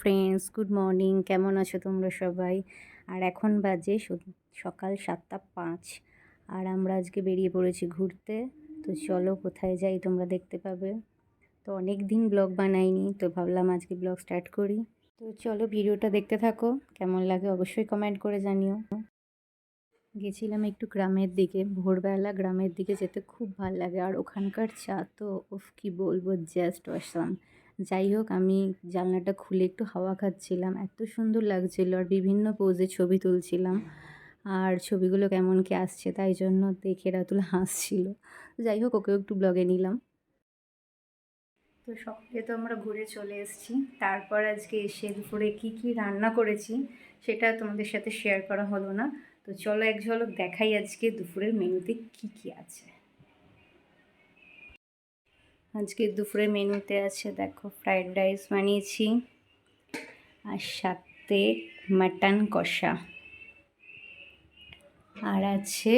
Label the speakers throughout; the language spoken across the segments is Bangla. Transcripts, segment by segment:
Speaker 1: ফ্রেন্ডস গুড মর্নিং কেমন আছো তোমরা সবাই? আর এখন বাজে সকাল সাতটা পাঁচ, আর আমরা আজকে বেরিয়ে পড়েছি ঘুরতে। তো চলো কোথায় যাই তোমরা দেখতে পাবে। তো অনেক দিন ব্লগ বানাইনি, তো ভাবলাম আজকে ব্লগ স্টার্ট করি। তো চলো ভিডিওটা দেখতে থাকো, কেমন লাগে অবশ্যই কমেন্ট করে জানিও। গেছিলাম একটু গ্রামের দিকে, ভোরবেলা গ্রামের দিকে যেতে খুব ভালো লাগে, আর ওখানকার চা তো, উফ, কী বলব জাস্ট অসাম যাই হোক, আমি জানলাটা খুলে একটু হাওয়া খাচ্ছিলাম। এত সুন্দর লাগছিল আর বিভিন্ন পোজে ছবি তুলছিলাম। আর ছবিগুলো কেমন কি আসছে তাই জন্য দেখে রাতুল হাসছিল। যাই হোক, ওকেও একটু ব্লগে নিলাম। তো সকালে তো আমরা ঘুরে চলে এসেছি। তারপর আজকে এসে দুপুরে কী কী রান্না করেছি সেটা তোমাদের সাথে শেয়ার করা হলো না। তো চলো এক ঝলক দেখাই আজকে দুপুরের মেনুতে কি কি আছে। আজকে দুপুরের মেনুতে আছে, দেখো ফ্রাইড রাইস বানিয়েছি আর সাথে মাটন কষা। আর আছে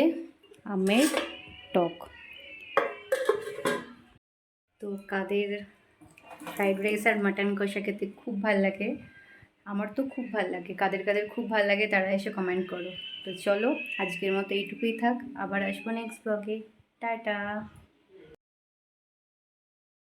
Speaker 1: আমের টক। তো কাদের ফ্রাইড রাইস আর মাটন কষা খেতে খুব ভালো লাগে, আমার তো খুব ভালো লাগে, কাদের কাদের খুব ভালো লাগে তারা এসে কমেন্ট করো। তো চলো, আজকের মতো এইটুকুই থাক, আবার আসব নেক্সট ব্লগে টাটা!